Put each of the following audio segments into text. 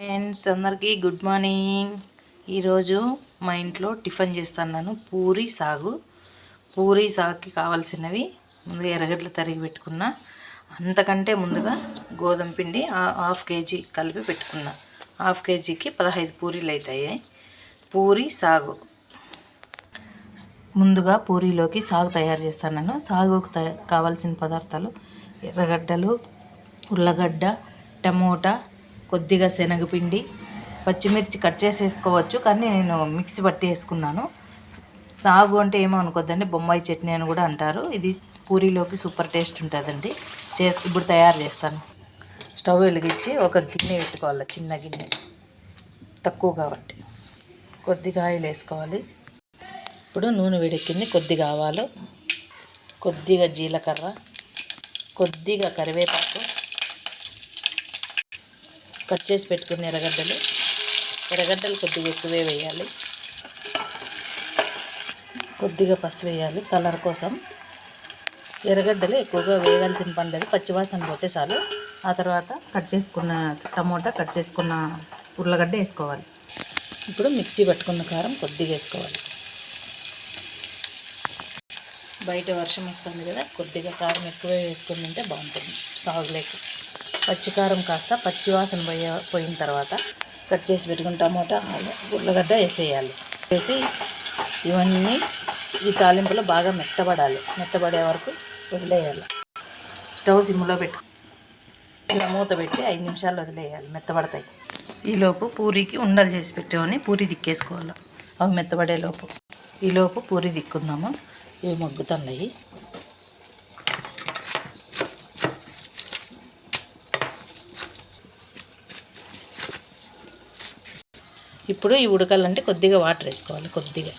Friends అందరికీ good morning ఈరోజు మా ఇంట్లో టిఫిన్ చేస్తున్నాను పూరి సాగు. పూరి సాగుకి కావాల్సినవి ముందుగా ఎర్రగడ్డలు తరిగి పెట్టుకున్న. అంతకంటే ముందుగా గోధుమ పిండి హాఫ్ కేజీ కలిపి పెట్టుకున్నా. హాఫ్ కేజీకి పదహైదు పూరీలు అవుతాయి పూరి సాగు. ముందుగా పూరీలోకి సాగు తయారు చేస్తాను సాగుకు తయ- కావాల్సిన పదార్థాలు ఎర్రగడ్డలు ఉల్లగడ్డ టమోటా కొద్దిగా శనగపిండి పచ్చిమిర్చి కట్ చేసేసుకోవచ్చు. కానీ నేను మిక్సీ పట్టి వేసుకున్నాను. సాగు అంటే ఏమో అనుకోద్దండి బొంబాయి చట్నీ అని కూడా అంటారు. ఇది పూరీలోకి సూపర్ టేస్ట్ ఉంటుందండి. చే ఇప్పుడు తయారు చేస్తాను. స్టవ్ వెలిగించి ఒక గిన్నె పెట్టుకోవాలి చిన్న గిన్నె. తక్కువ కాబట్టి కొద్దిగా ఆయిల్ వేసుకోవాలి. ఇప్పుడు నూనె వేడెక్కింది కొద్దిగా ఆవాలు కొద్దిగా జీలకర్ర కొద్దిగా కరివేపాకు. కట్ చేసి పెట్టుకున్న ఎర్రగడ్డలు. ఎర్రగడ్డలు కొద్దిగా ఎక్కువే వేయాలి. కొద్దిగా పసుపు వేయాలి కలర్ కోసం. ఎర్రగడ్డలు ఎక్కువగా వేయాల్సిన పని లేదు. పచ్చివాసన పోతే చాలు. ఆ తర్వాత కట్ చేసుకున్న టమోటా కట్ చేసుకున్న ఉర్లగడ్డ వేసుకోవాలి. ఇప్పుడు మిక్సీ పట్టుకున్న కారం కొద్దిగా వేసుకోవాలి. బయట వర్షం వస్తుంది కదా కొద్దిగా కారం ఎక్కువే వేసుకుని తింటే బాగుంటుంది. సాగులేకి. పచ్చికారం కాస్త పచ్చివాసన పోయే పోయిన తర్వాత కట్ చేసి పెట్టుకున్న టమోటా ఉర్లగడ్డ వేసేయాలి. వేసి ఇవన్నీ ఈ తాలింపులో బాగా మెత్తబడాలి. మెత్తబడే వరకు వదిలేయాలి. స్టవ్ సిమ్లో పెట్టు. ఇలా మూత పెట్టి ఐదు నిమిషాలు వదిలేయాలి. మెత్తబడతాయి. ఈలోపు పూరికి ఉండలు చేసి పెట్టుకొని పూరి దిక్కేసుకోవాలి. అవి మెత్తబడేలోపు ఈలోపు పూరి దిక్కుందాము. ఇవి మగ్గుతున్నాయి. ఇప్పుడు ఈ ఉడకాలంటే కొద్దిగా వాటర్ వేసుకోవాలి కొద్దిగా.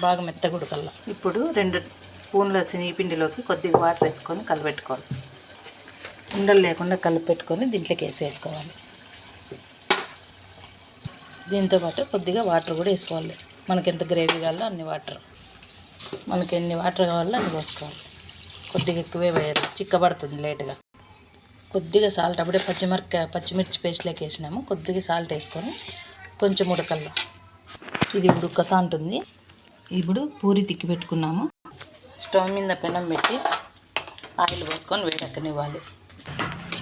బాగా మెత్తగా ఉడకల్లా. ఇప్పుడు రెండు స్పూన్ల శనగపిండిలోకి కొద్దిగా వాటర్ వేసుకొని కలిపెట్టుకోవాలి. ఉండలు లేకుండా కలిపెట్టుకొని దీంట్లోకి వేసేసుకోవాలి. దీంతో పాటు కొద్దిగా వాటర్ కూడా వేసుకోవాలి. మనకి ఎంత గ్రేవీ కావాలో అన్ని వాటర్. మనకి ఎన్ని వాటర్ కావాలో అన్ని పోసుకోవాలి. కొద్దిగా ఎక్కువే వేయాలి. చిక్కబడుతుంది లేటుగా. కొద్దిగా సాల్ట్ అప్పుడే పచ్చిమిరపకాయ పచ్చిమిర్చి పేస్ట్లోకి వేసినాము. కొద్దిగా సాల్ట్ వేసుకొని కొంచెం ఉడకల్లా. ఇది ఉడుకుతా ఉంటుంది ఇప్పుడు పూరి తిక్కి పెట్టుకున్నాము. స్టవ్ మీద పెనం పెట్టి ఆయిల్ పోసుకొని వేడెక్కనివ్వాలి.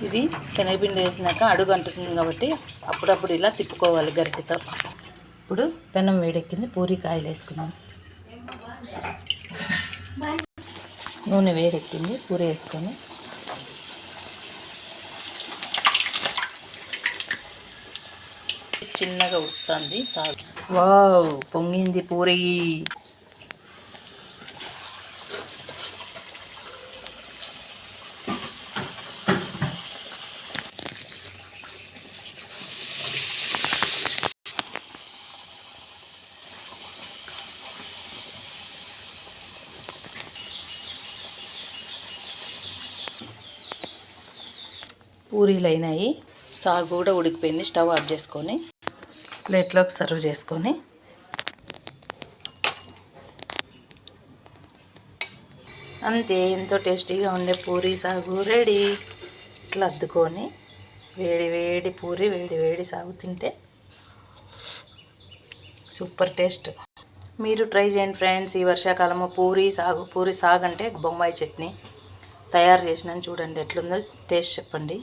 ఇది శనగపిండి వేసినాక అడుగు అంటుతుంది కాబట్టి అప్పుడప్పుడు ఇలా తిప్పుకోవాలి గరిటెతో. ఇప్పుడు పెనం వేడెక్కింది పూరికి ఆయిల్ వేసుకున్నాము నూనె వేడెక్కింది పూరి వేసుకొని చిన్నగా ఉడుకుతుంది సాగు వావ్ పొంగింది పూరి. పూరీలు అయినాయి. సాగు కూడా ఉడికిపోయింది. స్టవ్ ఆఫ్ చేసుకొని ప్లేట్లోకి సర్వ్ చేసుకొని అంతే ఎంతో టేస్టీగా ఉండే పూరి సాగు రెడీ. ఇట్లా అద్దుకొని వేడి వేడి పూరి వేడి వేడి సాగు తింటే సూపర్ టేస్ట్. మీరు ట్రై చేయండి ఫ్రెండ్స్ ఈ వర్షాకాలము పూరి సాగు పూరి సాగు అంటే బొంబాయి చట్నీ తయారు చేసినాను చూడండి ఎట్లుందో టేస్ట్ చెప్పండి.